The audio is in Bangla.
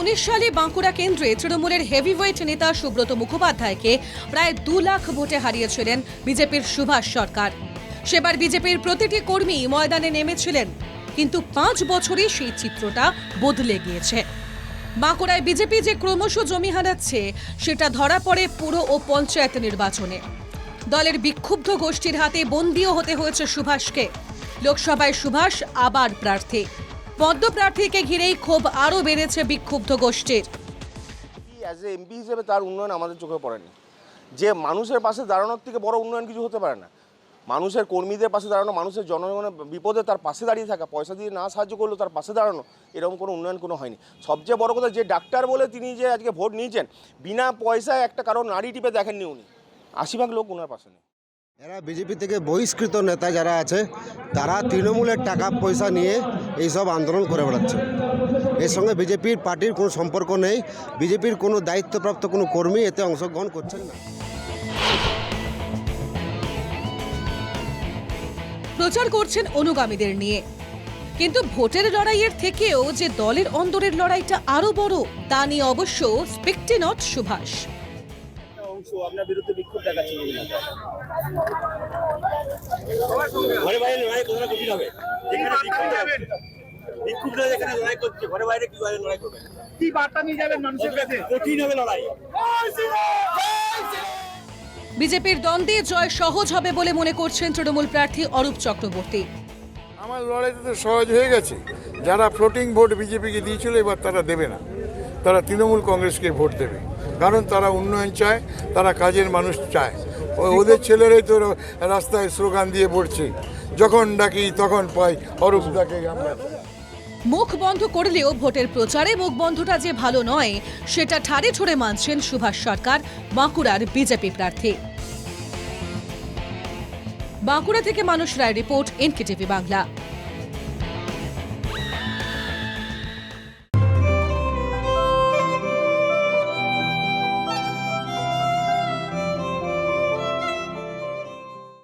উনিশ সালে বাঁকুড়া কেন্দ্রে তৃণমূলের হেভিওয়েট নেতা সুব্রত মুখোপাধ্যায়কে প্রায় দু লাখ ভোটে হারিয়েছিলেন বিজেপির সুভাষ সরকার। সেবার বিজেপির প্রতিটি কর্মী ময়দানে নেমেছিলেন, কিন্তু পাঁচ বছরে সেই চিত্রটা বদলে গিয়েছে। বাঁকুড়ায় বিজেপি যে ক্রমশ জমি হারাচ্ছে, সেটা ধরা পড়ে পুর ও পঞ্চায়েত নির্বাচনে। দলের বিক্ষুব্ধ গোষ্ঠীর হাতে বন্দিও হতে হয়েছে সুভাষকে। লোকসভায় সুভাষ আবার প্রার্থী। পদ্ম প্রার্থীকে ঘিরেই ক্ষোভ আরও বেড়েছে বিক্ষুব্ধ গোষ্ঠীর। অ্যাজ এ এমপি হিসেবে তার উন্নয়ন আমাদের চোখে পড়েনি। যে মানুষের পাশে দাঁড়ানোর থেকে বড় উন্নয়ন কিছু হতে পারে না। মানুষের কর্মীদের পাশে দাঁড়ানো, মানুষের জনগণের বিপদে তার পাশে দাঁড়িয়ে থাকা, পয়সা দিয়ে না সাহায্য করলেও তার পাশে দাঁড়ানো, এরকম কোনো উন্নয়ন কোনো হয়নি। সবচেয়ে বড় কথা যে ডাক্তার বলে তিনি যে আজকে ভোট নিয়েছেন, বিনা পয়সায় একটা কারও নারী টিপে দেখেননি উনি। আশি ভাগ লোক ওনার পাশে নেই। এরা বিজেপি থেকে বহিষ্কৃত নেতা যারা আছে, তারা তৃণমূলের টাকা পয়সা নিয়ে এইসব আন্দোলন করে বেড়াচ্ছে। এর সঙ্গে বিজেপির পার্টির কোনো সম্পর্ক নেই, বিজেপির কোনো দায়িত্বপ্রাপ্ত কোনো কর্মী এতে অংশগ্রহণ করছেন না। প্রচার করছেন অনুগামীদের নিয়ে। কিন্তু ভোটের লড়াইয়ের থেকেও যে দলের অন্দরের লড়াইটা আরও বড়, তা নিয়ে অবশ্য স্পিকটি নট সুভাষ। আপনার বিরুদ্ধে বিক্ষোভ দেখাচ্ছে ঘরে বাইরে লড়াই কতটা কঠিন হবে? বিক্ষোভ না যেখানে লড়াই করছে ঘরে বাইরে কি বাইরে লড়াই করবে? কি বার্তা নিয়ে যাবেন মানুষের কাছে? কঠিন হবে লড়াই? বিজেপির দ্বন্দ্বে জয় সহজ হবে বলে মনে করছেন তৃণমূল প্রার্থী অরূপ চক্রবর্তী। আমার লড়াইতে তো সহজ হয়ে গেছে। যারা ফ্লোটিং ভোট বিজেপিকে দিয়েছিল এবার তারা দেবে না। তারা তৃণমূল কংগ্রেসকে ভোট দেবে। কারণ তারা উন্নয়ন চায়, তারা কাজের মানুষ চায়। ওদের ছেলেরাই তো রাস্তায় স্লোগান দিয়ে পড়ছে যখন ডাকি তখন পাই, অরূপ ডাকে আমরা। মুখ বন্ধ করলেও ভোটের প্রচারে মুখ বন্ধটা যে ভালো নয়, সেটা ঠাড়ে ঠোড়ে মানছেন সুভাষ সরকার, বাঁকুড়ার বিজেপি প্রার্থী। বাঁকুড়া থেকে মানুষ রায় রিপোর্ট, এনকেটিভি বাংলা।